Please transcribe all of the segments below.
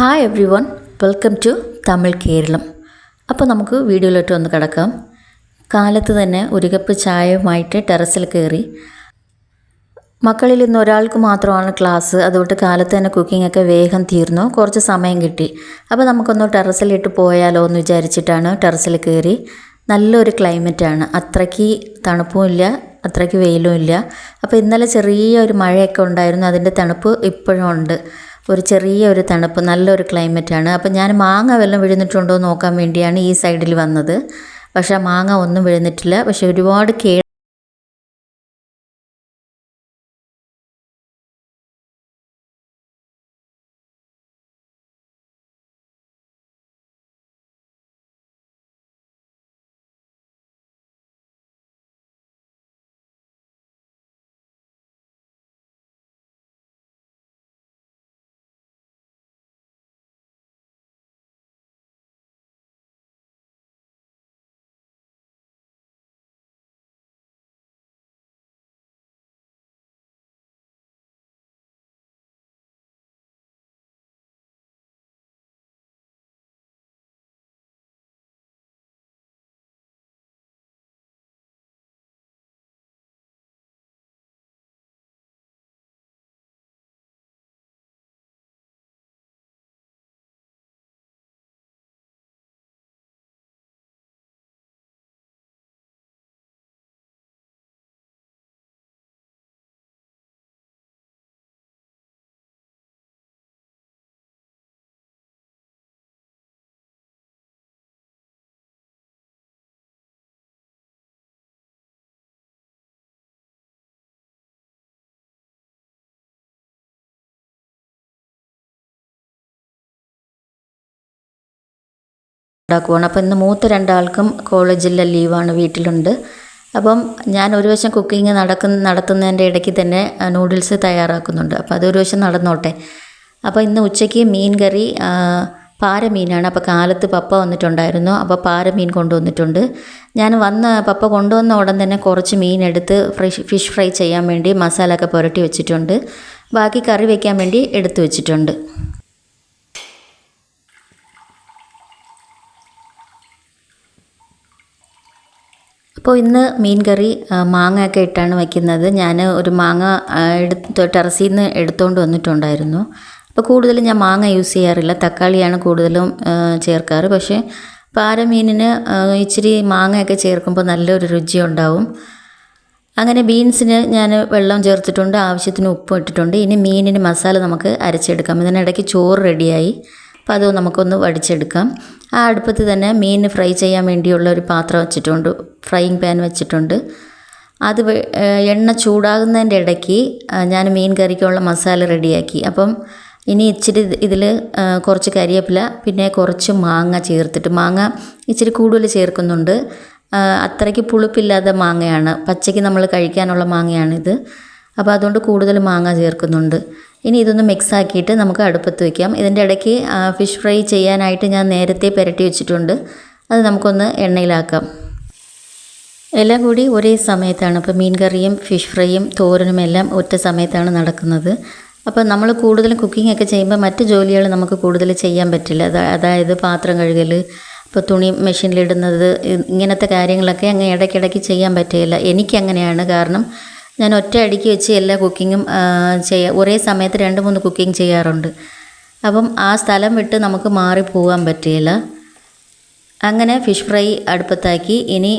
Hi everyone welcome to Tamil Keralam അപ്പോൾ നമുക്ക് വീഡിയോയിലോട്ട് ഒന്ന് കിടക്കാം. കാലത്ത് തന്നെ ഒരു കപ്പ് ചായയുമായിട്ട് ടെറസിൽ കയറി. മക്കളിൽ ഇന്ന് ഒരാൾക്ക് മാത്രമാണ് ക്ലാസ്. അതുകൊണ്ട് കാലത്ത് തന്നെ കുക്കിംഗ് ഒക്കെ വേഗം തീർന്നു. കുറച്ച് സമയം കിട്ടി. അപ്പോൾ നമുക്കൊന്ന് ടെറസിലിട്ട് പോയാലോ എന്ന് വിചാരിച്ചിട്ടാണ് ടെറസിൽ കയറി. നല്ലൊരു ക്ലൈമറ്റാണ് അത്രയ്ക്ക് തണുപ്പും ഇല്ല അത്രയ്ക്ക് വെയിലും ഇല്ല. അപ്പോൾ ഇന്നലെ ചെറിയ ഒരു മഴയൊക്കെ ഉണ്ടായിരുന്നു. അതിന്റെ തണുപ്പ് ഇപ്പോഴും ഉണ്ട്. ഒരു ചെറിയ ഒരു തണുപ്പ് നല്ലൊരു ക്ലൈമറ്റാണ് അപ്പോൾ ഞാൻ മാങ്ങ വല്ലതും വിഴുന്നിട്ടുണ്ടോ നോക്കാൻ വേണ്ടിയാണ് ഈ സൈഡിൽ വന്നത്. പക്ഷേ മാങ്ങ ഒന്നും വിഴുന്നിട്ടില്ല. പക്ഷേ ഒരുപാട് കേ ഉണ്ടാക്കുവാണ്. അപ്പോൾ ഇന്ന് മൂത്ത രണ്ടാൾക്കും കോളേജിലെ ലീവാണ് വീട്ടിലുണ്ട്. അപ്പം ഞാൻ ഒരു വശം കുക്കിംഗ് നടക്കുന്ന നടത്തുന്നതിന്റെ ഇടയ്ക്ക് തന്നെ നൂഡിൽസ് തയ്യാറാക്കുന്നുണ്ട്. അപ്പോൾ അതൊരു വശം നടന്നോട്ടെ. അപ്പോൾ ഇന്ന് ഉച്ചയ്ക്ക് മീൻ കറി പാരമീനാണ്. പാര മീനാണ് അപ്പോൾ കാലത്ത് പപ്പ വന്നിട്ടുണ്ടായിരുന്നു. അപ്പോൾ പാര മീൻ കൊണ്ടുവന്നിട്ടുണ്ട്. ഞാൻ വന്ന് പപ്പ കൊണ്ടുവന്ന ഉടൻ തന്നെ കുറച്ച് മീൻ എടുത്ത് ഫ്രഷ് ഫിഷ് ഫ്രൈ ചെയ്യാൻ വേണ്ടി മസാലയൊക്കെ പുരട്ടി വെച്ചിട്ടുണ്ട്. ബാക്കി കറി വയ്ക്കാൻ വേണ്ടി എടുത്തു വെച്ചിട്ടുണ്ട്. അപ്പോൾ ഇന്ന് മീൻ കറി മാങ്ങയൊക്കെ ഇട്ടാണ് വയ്ക്കുന്നത് ഞാൻ ഒരു മാങ്ങ എടുത്ത് ടെറസിൽ നിന്ന് എടുത്തുകൊണ്ട് വന്നിട്ടുണ്ടായിരുന്നു. അപ്പോൾ കൂടുതലും ഞാൻ മാങ്ങ യൂസ് ചെയ്യാറില്ല. തക്കാളിയാണ് കൂടുതലും ചേർക്കാറ്. പക്ഷേ പാര മീനിന് ഇച്ചിരി മാങ്ങയൊക്കെ ചേർക്കുമ്പോൾ നല്ലൊരു രുചി ഉണ്ടാവും അങ്ങനെ ബീൻസിന് ഞാൻ വെള്ളം ചേർത്തിട്ടുണ്ട് ആവശ്യത്തിന് ഉപ്പും ഇട്ടിട്ടുണ്ട്. ഇനി മീനിന് മസാല നമുക്ക് അരച്ചെടുക്കാം. ഇതിനിടയ്ക്ക് ചോറ് റെഡിയായി. അപ്പോൾ അത് നമുക്കൊന്ന് വടിച്ചെടുക്കാം. ആ അടുപ്പത്ത് തന്നെ മീൻ ഫ്രൈ ചെയ്യാൻ വേണ്ടിയുള്ള ഒരു പാത്രം വെച്ചിട്ടുണ്ട്. ഫ്രൈയിങ് പാൻ വെച്ചിട്ടുണ്ട്. അത് എണ്ണ ചൂടാകുന്നതിന്റെ ഇടയ്ക്ക് ഞാൻ മീൻ കറിക്കുള്ള മസാല റെഡിയാക്കി. അപ്പം ഇനി ഇച്ചിരി ഇതിൽ കുറച്ച് കരിയേപ്പില പിന്നെ കുറച്ച് മാങ്ങ ചേർത്തിട്ട് മാങ്ങ ഇച്ചിരി കൂടുതൽ ചേർക്കുന്നുണ്ട്. അത്രയ്ക്ക് പുളിപ്പില്ലാത്ത മാങ്ങയാണ്. പച്ചയ്ക്ക് നമ്മൾ കഴിക്കാനുള്ള മാങ്ങയാണിത്. അപ്പോൾ അതുകൊണ്ട് കൂടുതൽ മാങ്ങ ചേർക്കുന്നുണ്ട്. ഇനി ഇതൊന്ന് മിക്സ് ആക്കിയിട്ട് നമുക്ക് അടുപ്പത്ത് വയ്ക്കാം ഇതിന്റെ ഇടയ്ക്ക് ഫിഷ് ഫ്രൈ ചെയ്യാനായിട്ട് ഞാൻ നേരത്തെ പുരട്ടി വെച്ചിട്ടുണ്ട്. അത് നമുക്കൊന്ന് എണ്ണയിലാക്കാം. എല്ലാം കൂടി ഒരേ സമയത്താണ്. ഇപ്പോൾ മീൻ കറിയും ഫിഷ് ഫ്രൈയും തോരനും എല്ലാം ഒറ്റ സമയത്താണ് നടക്കുന്നത്. അപ്പോൾ നമ്മൾ കൂടുതലും കുക്കിംഗ് ഒക്കെ ചെയ്യുമ്പോൾ മറ്റ് ജോലികൾ നമുക്ക് കൂടുതൽ ചെയ്യാൻ പറ്റില്ല. അതായത് പാത്രം കഴുകൽ ഇപ്പോൾ തുണി മെഷീനിലിടുന്നത് ഇങ്ങനത്തെ കാര്യങ്ങളൊക്കെ അങ്ങ് ഇടയ്ക്കിടയ്ക്ക് ചെയ്യാൻ പറ്റുകയില്ല. എനിക്കങ്ങനെയാണ് കാരണം ഞാൻ ഒറ്റ അടിക്ക് വെച്ച് എല്ലാ കുക്കിങ്ങും ചെയ്യാം ഒരേ സമയത്ത് രണ്ട് മൂന്ന് കുക്കിംഗ് ചെയ്യാറുണ്ട്. അപ്പം ആ സ്ഥലം വിട്ട് നമുക്ക് മാറി പോകാൻ പറ്റില്ല അങ്ങനെ ഫിഷ് ഫ്രൈ അടുപ്പത്താക്കി ഇനി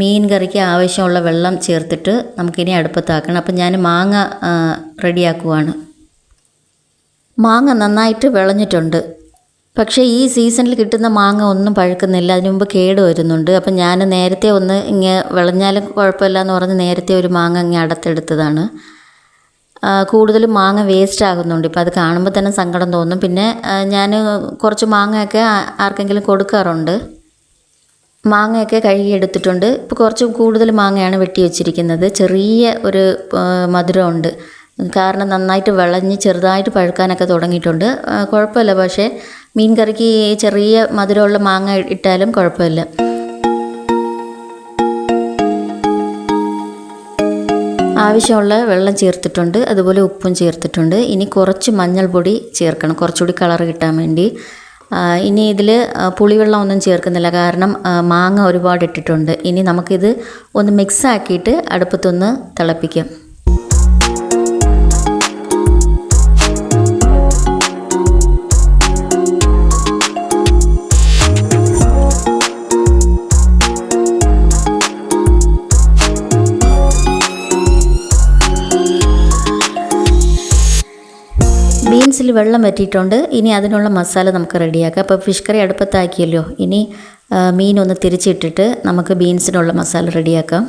മീൻ കറിക്ക് ആവശ്യമുള്ള വെള്ളം ചേർത്തിട്ട് നമുക്കിനി അടുപ്പത്താക്കണം. അപ്പം ഞാൻ മാങ്ങ റെഡിയാക്കുവാണ്. മാങ്ങ നന്നായിട്ട് വിളഞ്ഞിട്ടുണ്ട്. പക്ഷേ ഈ സീസണിൽ കിട്ടുന്ന മാങ്ങ ഒന്നും പഴുക്കുന്നില്ല. അതിനു മുമ്പ് കേട് വരുന്നുണ്ട്. അപ്പം ഞാൻ നേരത്തെ ഒന്ന് ഇങ്ങനെ വിളഞ്ഞാലും കുഴപ്പമില്ല എന്ന് പറഞ്ഞ് നേരത്തെ ഒരു മാങ്ങ ഇങ്ങനെ അടുത്തെടുത്തതാണ്. ആ, കൂടുതലും മാങ്ങ വേസ്റ്റ് ആകുന്നുണ്ട്. ഇപ്പം അത് കാണുമ്പോൾ തന്നെ സങ്കടം തോന്നും. പിന്നെ ഞാൻ കുറച്ച് മാങ്ങയൊക്കെ ആർക്കെങ്കിലും കൊടുക്കാറുണ്ട്. മാങ്ങയൊക്കെ കഴുകിയെടുത്തിട്ടുണ്ട് ഇപ്പോൾ കുറച്ച് കൂടുതൽ മാങ്ങയാണ് വെട്ടി വെച്ചിരിക്കുന്നത്. ചെറിയ ഒരു മധുരമുണ്ട്. കാരണം നന്നായിട്ട് വിളഞ്ഞ് ചെറുതായിട്ട് പഴുക്കാനൊക്കെ തുടങ്ങിയിട്ടുണ്ട്. കുഴപ്പമില്ല. പക്ഷേ മീൻ കറിക്ക് ചെറിയ മധുരമുള്ള മാങ്ങ ഇട്ടാലും കുഴപ്പമില്ല. ആവശ്യമുള്ള വെള്ളം ചേർത്തിട്ടുണ്ട്. അതുപോലെ ഉപ്പും ചേർത്തിട്ടുണ്ട്. ഇനി കുറച്ച് മഞ്ഞൾപ്പൊടി ചേർക്കണം. കുറച്ചുകൂടി കളർ കിട്ടാൻ വേണ്ടി. ഇനി ഇതിൽ പുളിവെള്ളം ഒന്നും ചേർക്കുന്നില്ല. കാരണം മാങ്ങ ഒരുപാട് ഇട്ടിട്ടുണ്ട്. ഇനി നമുക്കിത് ഒന്ന് മിക്സ് ആക്കിയിട്ട് അടുപ്പത്തൊന്ന് തിളപ്പിക്കാം. ബീൻസിൽ വെള്ളം വറ്റിയിട്ടുണ്ട്. ഇനി അതിനുള്ള മസാല നമുക്ക് റെഡിയാക്കാം അപ്പോൾ ഫിഷ് കറി അടുപ്പത്താക്കിയല്ലോ. ഇനി മീനൊന്ന് തിരിച്ചിട്ടിട്ട് നമുക്ക് ബീൻസിനുള്ള മസാല റെഡിയാക്കാം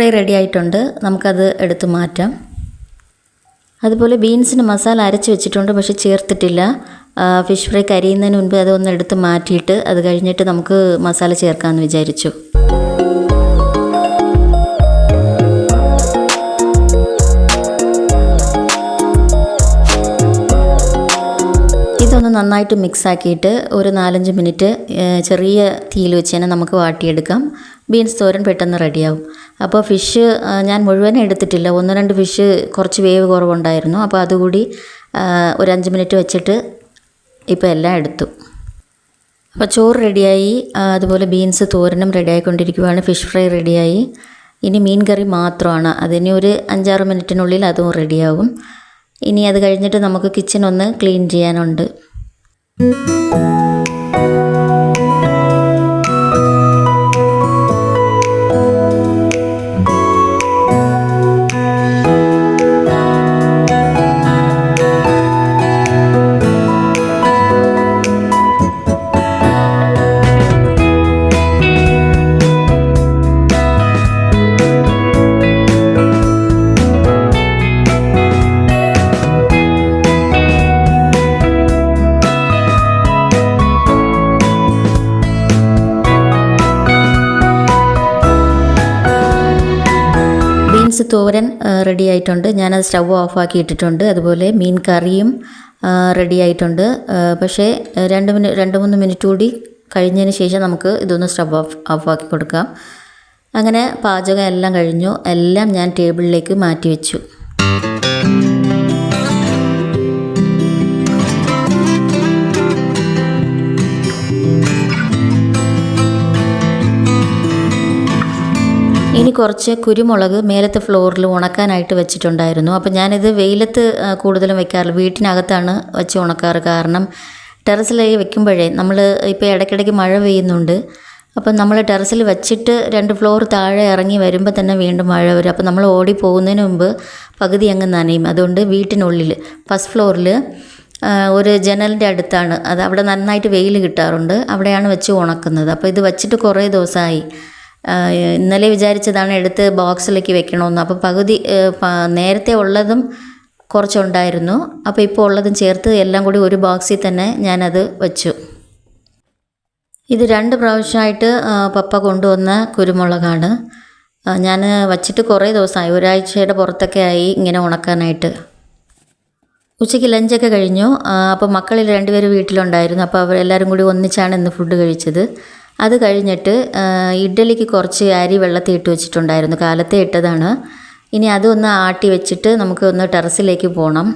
ഫ്രൈ റെഡി ആയിട്ടുണ്ട്. നമുക്കത് എടുത്ത് മാറ്റാം. അതുപോലെ ബീൻസിന് മസാല അരച്ച് വെച്ചിട്ടുണ്ട് പക്ഷേ ചേർത്തിട്ടില്ല. ഫിഷ് ഫ്രൈ കരിയുന്നതിന് മുൻപ് അതൊന്ന് എടുത്ത് മാറ്റിയിട്ട് അത് കഴിഞ്ഞിട്ട് നമുക്ക് മസാല ചേർക്കാമെന്ന് വിചാരിച്ചു. ഇതൊന്ന് നന്നായിട്ട് മിക്സ് ആക്കിയിട്ട് ഒരു നാലഞ്ച് മിനിറ്റ് ചെറിയ തീയിൽ വെച്ച് തന്നെ നമുക്ക് വാട്ടിയെടുക്കാം. ബീൻസ് തോരൻ പെട്ടെന്ന് റെഡിയാവും. അപ്പോൾ ഫിഷ് ഞാൻ മുഴുവൻ എടുത്തിട്ടില്ല. ഒന്ന് രണ്ട് ഫിഷ് കുറച്ച് വേവ് കുറവുണ്ടായിരുന്നു. അപ്പോൾ അതുകൂടി ഒരു അഞ്ച് മിനിറ്റ് വെച്ചിട്ട് ഇപ്പോൾ എല്ലാം എടുത്തു. അപ്പോൾ ചോറ് റെഡിയായി. അതുപോലെ ബീൻസ് തോരനും റെഡിയായിക്കൊണ്ടിരിക്കുകയാണ് ഫിഷ് ഫ്രൈ റെഡിയായി. ഇനി മീൻ കറി മാത്രമാണ്. അതിന് ഒരു അഞ്ചാറ് മിനിറ്റിനുള്ളിൽ അതും റെഡിയാവും. ഇനി അത് കഴിഞ്ഞിട്ട് നമുക്ക് കിച്ചൺ ഒന്ന് ക്ലീൻ ചെയ്യാനുണ്ട്. തോരൻ റെഡി ആയിട്ടുണ്ട്. ഞാനത് സ്റ്റവ് ഓഫാക്കി ഇട്ടിട്ടുണ്ട് അതുപോലെ മീൻ കറിയും റെഡി ആയിട്ടുണ്ട്. പക്ഷേ രണ്ട് മിനിറ്റ് രണ്ട് മൂന്ന് മിനിറ്റ് കൂടി കഴിഞ്ഞതിന് ശേഷം നമുക്ക് ഇതൊന്ന് സ്റ്റവ് ഓഫ് ഓഫാക്കി കൊടുക്കാം. അങ്ങനെ പാചകം എല്ലാം കഴിഞ്ഞു. എല്ലാം ഞാൻ ടേബിളിലേക്ക് മാറ്റി വെച്ചു. കുറച്ച് കുരുമുളക് മേലത്തെ ഫ്ലോറിൽ ഉണക്കാനായിട്ട് വെച്ചിട്ടുണ്ടായിരുന്നു. അപ്പോൾ ഞാനിത് വെയിലത്ത് കൂടുതലും വെക്കാറില്ല. വീട്ടിനകത്താണ് വെച്ച് ഉണക്കാറ്. കാരണം ടെറസിലേക്ക് വെക്കുമ്പോഴേ നമ്മൾ ഇപ്പോൾ ഇടയ്ക്കിടയ്ക്ക് മഴ പെയ്യുന്നുണ്ട്. അപ്പം നമ്മൾ ടെറസിൽ വെച്ചിട്ട് രണ്ട് ഫ്ലോർ താഴെ ഇറങ്ങി വരുമ്പോൾ തന്നെ വീണ്ടും മഴ വരും. അപ്പോൾ നമ്മൾ ഓടി പോകുന്നതിന് മുമ്പ് പകുതി അങ്ങ് നനയും. അതുകൊണ്ട് വീട്ടിനുള്ളിൽ ഫസ്റ്റ് ഫ്ലോറിൽ ഒരു ജനലിന്റെ അടുത്താണ്. അത് അവിടെ നന്നായിട്ട് വെയിൽ കിട്ടാറുണ്ട്. അവിടെയാണ് വെച്ച് ഉണക്കുന്നത്. അപ്പോൾ ഇത് വെച്ചിട്ട് കുറേ ദിവസമായി. ഇന്നലെ വിചാരിച്ചതാണ് എടുത്ത് ബോക്സിലേക്ക് വെക്കണമെന്ന്. അപ്പോൾ പകുതി നേരത്തെ ഉള്ളതും കുറച്ചുണ്ടായിരുന്നു. അപ്പോൾ ഇപ്പോൾ ഉള്ളതും ചേർത്ത് എല്ലാം കൂടി ഒരു ബോക്സിൽ തന്നെ ഞാനത് വെച്ചു. ഇത് രണ്ട് പ്രാവശ്യമായിട്ട് പപ്പ കൊണ്ടുവന്ന കുരുമുളകാണ്. ഞാൻ വച്ചിട്ട് കുറേ ദിവസമായി. ഒരാഴ്ചയുടെ പുറത്തൊക്കെ ആയി ഇങ്ങനെ ഉണക്കാനായിട്ട്. ഉച്ചയ്ക്ക് ലഞ്ചൊക്കെ കഴിഞ്ഞു. അപ്പോൾ മക്കളിൽ രണ്ടുപേരും വീട്ടിലുണ്ടായിരുന്നു. അപ്പോൾ അവരെല്ലാവരും കൂടി ഒന്നിച്ചാണ് ഇന്ന് ഫുഡ് കഴിച്ചത്. അത് കഴിഞ്ഞിട്ട് ഇഡ്ഡലിക്ക് കുറച്ച് അരി വെള്ളത്തിൽ ഇട്ട് വെച്ചിട്ടുണ്ടായിരുന്നു. കാലത്തെ ഇട്ടതാണ്. ഇനി അതൊന്ന് ആട്ടി വെച്ചിട്ട് നമുക്ക് ഒന്ന് ടെറസിലേക്ക് പോകണം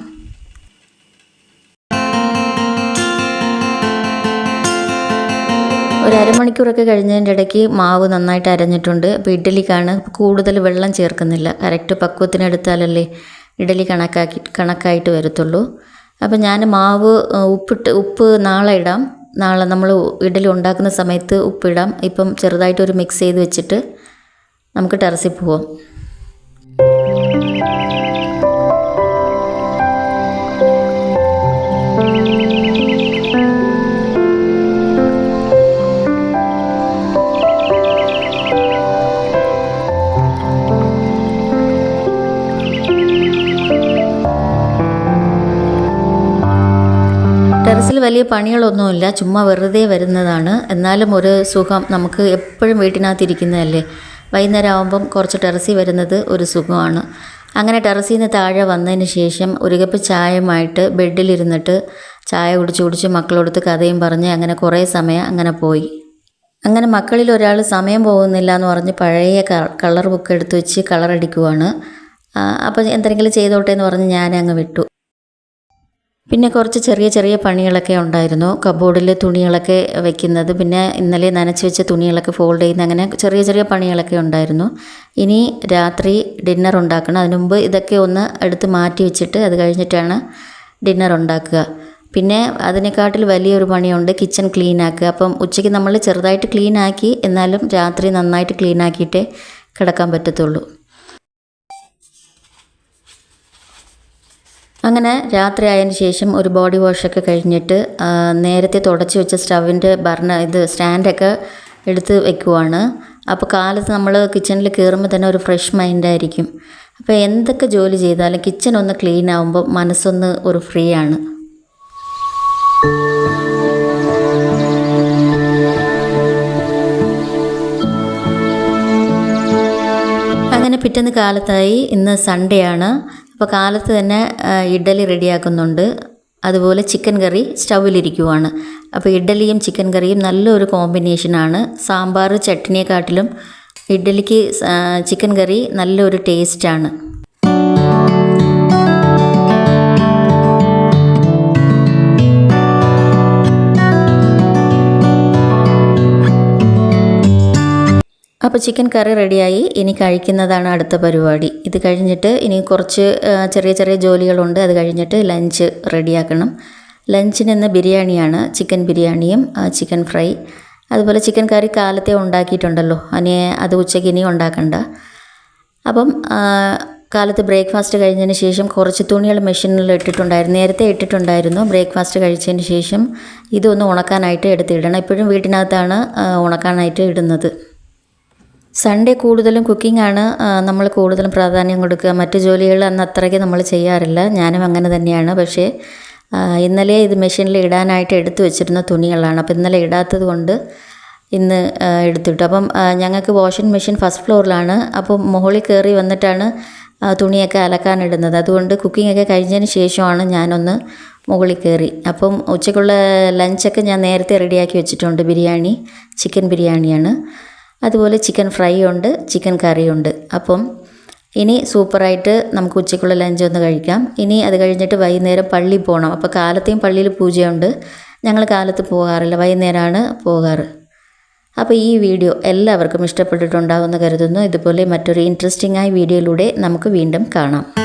ഒരു അരമണിക്കൂറൊക്കെ കഴിഞ്ഞതിന്റെ ഇടയ്ക്ക് മാവ് നന്നായിട്ട് അരഞ്ഞിട്ടുണ്ട്. അപ്പോൾ ഇഡ്ഡലിക്കാണ് കൂടുതൽ വെള്ളം ചേർക്കുന്നില്ല. കറക്റ്റ് പക്വത്തിനെടുത്താലല്ലേ ഇഡ്ഡലി കണക്കാക്കി കണക്കായിട്ട് വരത്തുള്ളൂ. അപ്പോൾ ഞാൻ മാവ് ഉപ്പിട്ട് ഉപ്പ് നാളെ ഇടാം. നാളെ നമ്മൾ ഇഡലി ഉണ്ടാക്കുന്ന സമയത്ത് ഉപ്പിടാം. ഇപ്പം ചെറുതായിട്ടൊരു മിക്സ് ചെയ്ത് വെച്ചിട്ട് നമുക്ക് ടെറസിൽ പോവാം. ടെറസിൽ വലിയ പണികളൊന്നുമില്ല. ചുമ്മാ വെറുതെ വരുന്നതാണ്. എന്നാലും ഒരു സുഖം നമുക്ക് എപ്പോഴും വീട്ടിനകത്തിരിക്കുന്നതല്ലേ? വൈകുന്നേരം ആകുമ്പം കുറച്ച് ടെറസിൽ വരുന്നത് ഒരു സുഖമാണ്. അങ്ങനെ ടെറസിൽ നിന്ന് താഴെ വന്നതിന് ശേഷം ഒരു കപ്പ് ചായയുമായിട്ട് ബെഡിലിരുന്നിട്ട് ചായ കുടിച്ച് കുടിച്ച് മക്കളോടുത്ത് കഥയും പറഞ്ഞ് അങ്ങനെ കുറേ സമയം അങ്ങനെ പോയി. അങ്ങനെ മക്കളിൽ ഒരാൾ സമയം പോകുന്നില്ല എന്ന് പറഞ്ഞ് പഴയ കളർ ബുക്ക് എടുത്ത് വെച്ച് കളർ അടിക്കുവാണ് അപ്പോൾ എന്തെങ്കിലും ചെയ്തോട്ടെ എന്ന് പറഞ്ഞ് ഞാൻ അങ്ങ് വിട്ടു. പിന്നെ കുറച്ച് ചെറിയ ചെറിയ പണികളൊക്കെ ഉണ്ടായിരുന്നു. കബോർഡിൽ തുണികളൊക്കെ വെക്കുന്നത്. പിന്നെ ഇന്നലെ നനച്ച് വെച്ച തുണികളൊക്കെ ഫോൾഡ് ചെയ്യുന്ന അങ്ങനെ ചെറിയ ചെറിയ പണികളൊക്കെ ഉണ്ടായിരുന്നു. ഇനി രാത്രി ഡിന്നർ ഉണ്ടാക്കണം. അതിനു മുമ്പ് ഇതൊക്കെ ഒന്ന് എടുത്ത് മാറ്റി വെച്ചിട്ട് അത് കഴിഞ്ഞിട്ടാണ് ഡിന്നർ ഉണ്ടാക്കുക. പിന്നെ അതിനെക്കാട്ടിൽ വലിയൊരു പണിയുണ്ട് കിച്ചൺ ക്ലീൻ ആക്കുക. അപ്പം ഉച്ചയ്ക്ക് നമ്മൾ ചെറുതായിട്ട് ക്ലീൻ ആക്കി എന്നാലും രാത്രി നന്നായിട്ട് ക്ലീൻ ആക്കിയിട്ടേ കിടക്കാൻ പറ്റത്തുള്ളൂ. അങ്ങനെ രാത്രി ആയതിന് ശേഷം ഒരു ബോഡി വാഷൊക്കെ കഴിഞ്ഞിട്ട് നേരത്തെ തുടച്ച് വെച്ച സ്റ്റവിന്റെ ബർണ ഇത് സ്റ്റാൻഡൊക്കെ എടുത്ത് വെക്കുവാണ്. അപ്പോൾ കാലത്ത് നമ്മൾ കിച്ചണിൽ കയറുമ്പോൾ തന്നെ ഒരു ഫ്രഷ് മൈൻഡായിരിക്കും അപ്പോൾ എന്തൊക്കെ ജോലി ചെയ്താലും കിച്ചൺ ഒന്ന് ക്ലീൻ ആകുമ്പോൾ മനസ്സൊന്ന് ഒരു ഫ്രീ ആണ്. അങ്ങനെ പിറ്റേന്ന് കാലത്തായി ഇന്ന് സൺഡേ ആണ്. അപ്പോൾ കാലത്ത് തന്നെ ഇഡ്ഡലി റെഡിയാക്കുന്നുണ്ട്. അതുപോലെ ചിക്കൻ കറി സ്റ്റൗവിലിരിക്കുവാണ്. അപ്പോൾ ഇഡ്ഡലിയും ചിക്കൻ കറിയും നല്ലൊരു കോമ്പിനേഷനാണ്. സാമ്പാർ ചട്നിയെക്കാട്ടിലും ഇഡ്ഡലിക്ക് ചിക്കൻ കറി നല്ലൊരു ടേസ്റ്റാണ്. അപ്പോൾ ചിക്കൻ കറി റെഡിയായി ഇനി കഴിക്കുന്നതാണ് അടുത്ത പരിപാടി. ഇത് കഴിഞ്ഞിട്ട് ഇനി കുറച്ച് ചെറിയ ചെറിയ ജോലികളുണ്ട്. അത് കഴിഞ്ഞിട്ട് ലഞ്ച് റെഡിയാക്കണം ലഞ്ചിന് ഇന്ന് ബിരിയാണിയാണ്. ചിക്കൻ ബിരിയാണിയും ചിക്കൻ ഫ്രൈ അതുപോലെ ചിക്കൻ കറി കാലത്തെ ഉണ്ടാക്കിയിട്ടുണ്ടല്ലോ. അനി അത് ഉച്ചയ്ക്ക് ഇനി ഉണ്ടാക്കണ്ട. അപ്പം കാലത്ത് ബ്രേക്ക്ഫാസ്റ്റ് കഴിഞ്ഞതിന് ശേഷം കുറച്ച് തുണികൾ മെഷീനിൽ ഇട്ടിട്ടുണ്ടായിരുന്നു. നേരത്തെ ഇട്ടിട്ടുണ്ടായിരുന്നു. ബ്രേക്ക്ഫാസ്റ്റ് കഴിച്ചതിന് ശേഷം ഇതൊന്ന് ഉണക്കാനായിട്ട് എടുത്തിടണം. ഇപ്പോഴും വീട്ടിനകത്താണ് ഉണക്കാനായിട്ട് ഇടുന്നത്. സൺഡേ കൂടുതലും കുക്കിംഗ് ആണ്. നമ്മൾ കൂടുതലും പ്രാധാന്യം കൊടുക്കുക. മറ്റു ജോലികൾ അന്ന് അത്രയ്ക്ക് നമ്മൾ ചെയ്യാറില്ല. ഞാനും അങ്ങനെ തന്നെയാണ്. പക്ഷേ ഇന്നലെ ഇത് മെഷീനിൽ ഇടാനായിട്ട് എടുത്തു വെച്ചിരുന്ന തുണികളാണ്. അപ്പോൾ ഇന്നലെ ഇടാത്തത് കൊണ്ട് ഇന്ന് എടുത്തിട്ടു അപ്പം ഞങ്ങൾക്ക് വാഷിംഗ് മെഷീൻ ഫസ്റ്റ് ഫ്ലോറിലാണ് അപ്പോൾ മുകളിൽ കയറി വന്നിട്ടാണ് തുണിയൊക്കെ അലക്കാനിടുന്നത് അതുകൊണ്ട് കുക്കിംഗ് ഒക്കെ കഴിഞ്ഞതിന് ശേഷമാണ് ഞാനൊന്ന് മുകളിൽ കയറി അപ്പം ഉച്ചയ്ക്കുള്ള ലഞ്ചൊക്കെ ഞാൻ നേരത്തെ റെഡിയാക്കി വെച്ചിട്ടുണ്ട്. ബിരിയാണി ചിക്കൻ ബിരിയാണിയാണ്. അതുപോലെ ചിക്കൻ ഫ്രൈ ഉണ്ട് ചിക്കൻ കറിയുണ്ട്. അപ്പം ഇനി സൂപ്പറായിട്ട് നമുക്ക് ഉച്ചയ്ക്കുള്ള ലഞ്ച് ഒന്ന് കഴിക്കാം. ഇനി അത് കഴിഞ്ഞിട്ട് വൈകുന്നേരം പള്ളിയിൽ പോകണം അപ്പോൾ കാലത്തെയും പള്ളിയിൽ പൂജയുണ്ട്. ഞങ്ങൾ കാലത്ത് പോകാറില്ല. വൈകുന്നേരമാണ് പോകാറ്. അപ്പോൾ ഈ വീഡിയോ എല്ലാവർക്കും ഇഷ്ടപ്പെട്ടിട്ടുണ്ടാകുമെന്ന് കരുതുന്നു. ഇതുപോലെ മറ്റൊരു ഇൻട്രസ്റ്റിംഗ് ആയ വീഡിയോയിലൂടെ നമുക്ക് വീണ്ടും കാണാം.